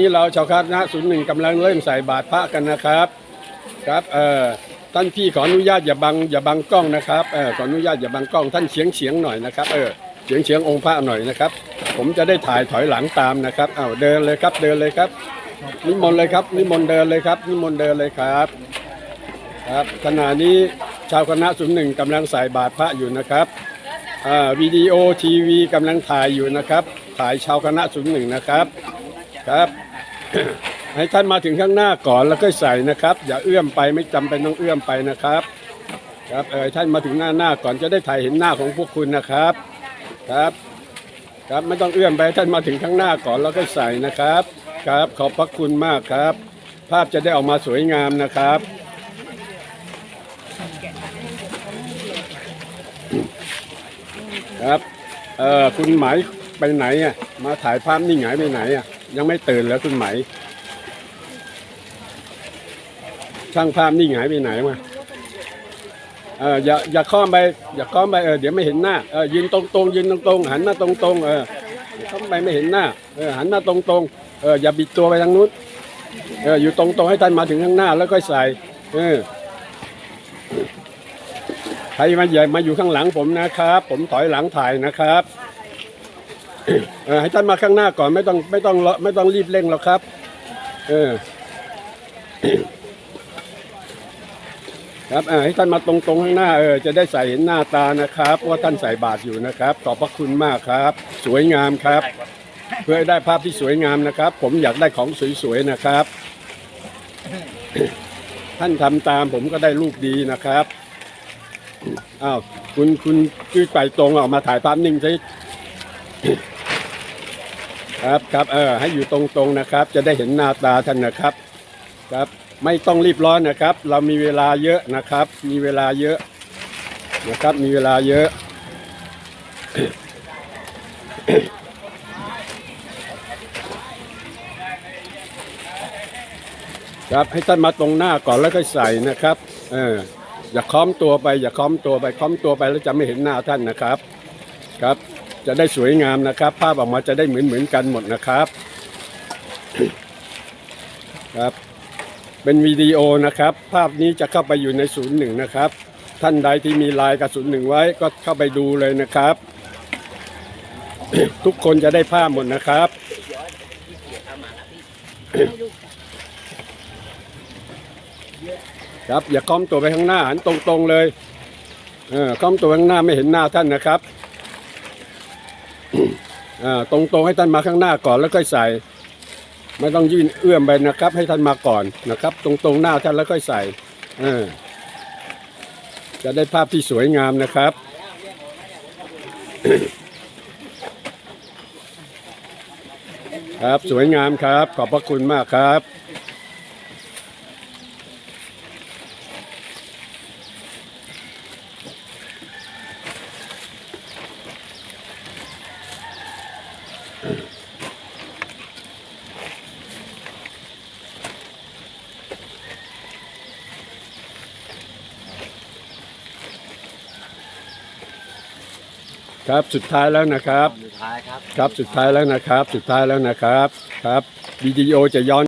นี่เราชาวคณะศูนย์หนึ่งกำลังเริ่มใส่บาตรพระกันนะครับครับเอ่อท่านพี่ขออนุญาตอย่าบังอย่าบังกล้องนะครับเออขออนุญาตอย่าบังกล้องท่านเฉียงเฉียงหน่อยนะครับเออเฉียงเฉียงองค์พระหน่อยนะครับ ผมจะได้ถ่ายถอยหลังตามนะครับอ้าวเดินเลยครับเดินเลยครับ นิมนต์เลยครับนิมนต์เดินเลยครับนิมนต์เดินเลยครับครับขณะนี้ชาวคณะศูนย์หนึ่งกำลังใส่บาตรพระอยู่นะครับอ่าวิดีโอทีวีกำลังถ่ายอยู่นะครับ ถ่ายชาวคณะศูนย์หนึ่งนะครับ ครับ ให้ท่านมาถึงข้างหน้าก่อนแล้วก็ใส่นะครับ อย่าเอื้อมไปไม่จำเป็นต้องเอื้อมไปนะครับ ครับเออท่านมาถึงหน้าหน้าก่อนจะได้ถ่ายเห็นหน้าของพวกคุณนะครับ ครับ ครับไม่ต้องเอื้อมไปท่านมาถึงข้างหน้าก่อนแล้วก็ใส่นะครับ ครับ ขอบพระคุณมากครับ ภาพจะได้ออกมาสวยงามนะครับครับ เออคุณหมายไปไหนอะ มาถ่ายภาพนิ่งายไปไหนอะ ยังไม่ตื่นแล้วคุณไหมายช่างภาพนิ่งหายไปไหนมาเอออย่าอย่าค้อมไปอย่าค้อมไปเออเดี๋ยวไม่เห็นหน้าเออยืนตรงๆยืนตรงๆหันมาตรงๆเอออย่าค้อมไปไม่เห็นหน้าเออหันมาตรงๆเอออย่าบิดตัวไปทางนู้นเอออยู่ตรงๆให้ท่านมาถึงข้างหน้าแล้วก็ใส่เออใครมาใหญ่มาอยู่ข้างหลังผมนะครับ ผมถอยหลังถ่ายนะครับ เออให้ท่านมาข้างหน้าก่อนไม่ต้องไม่ต้องไม่ต้องรีบเร่งหรอกครับ เออ ครับอ่าให้ท่านมาตรงๆข้างหน้าเออจะได้ใส่เห็นหน้าตานะครับว่าท่านใส่บาตรอยู่นะครับ ขอบพระคุณมากครับ สวยงามครับ เพื่อให้ได้ภาพที่สวยงามนะครับ ผมอยากได้ของสวยๆนะครับ ท่านทำตามผมก็ได้รูปดีนะครับอ้าวคุณคุณคือไปตรงออกมาถ่ายภาพนิ่งสิ ครับครับเออให้อยู่ตรงๆนะครับ จะได้เห็นหน้าตาท่านนะครับครับ ไม่ต้องรีบร้อนนะครับ เรามีเวลาเยอะนะครับ มีเวลาเยอะนะครับ มีเวลาเยอะครับให้ท่านมาตรงหน้าก่อนแล้วก็ใส่นะครับเอออย่าค้อมตัวไป อย่าค้อมตัวไปค้อมตัวไปแล้วจะไม่เห็นหน้าท่านนะครับ ครับ จะได้สวยงามนะครับ ภาพออกมาจะได้เหมือนเหมือนกันหมดนะครับครับเป็นวิดีโอนะครับ ภาพนี้จะเข้าไปอยู่ในศูนย์หนึ่งนะครับ ท่านใดที่มีไลน์กับศูนย์หนึ่งไว้ก็เข้าไปดูเลยนะครับ ทุกคนจะได้ภาพหมดนะครับครับอย่าค้อมตัวไปข้างหน้าหันตรงๆเลยเออค้อมตัวข้างหน้าไม่เห็นหน้าท่านนะครับ ตรงๆให้ท่านมาข้างหน้าก่อนแล้วค่อยใส่ ไม่ต้องยื่นเอื้อมไปนะครับ ให้ท่านมาก่อนนะครับ ตรงๆหน้าท่านแล้วค่อยใส่จะได้ภาพที่สวยงามนะครับครับสวยงามครับ ขอบพระคุณมากครับ ครับสุดท้ายแล้วนะครับ สุดท้ายครับ ครับสุดท้ายแล้วนะครับ สุดท้ายแล้วนะครับ ครับวิดีโอจะย้อน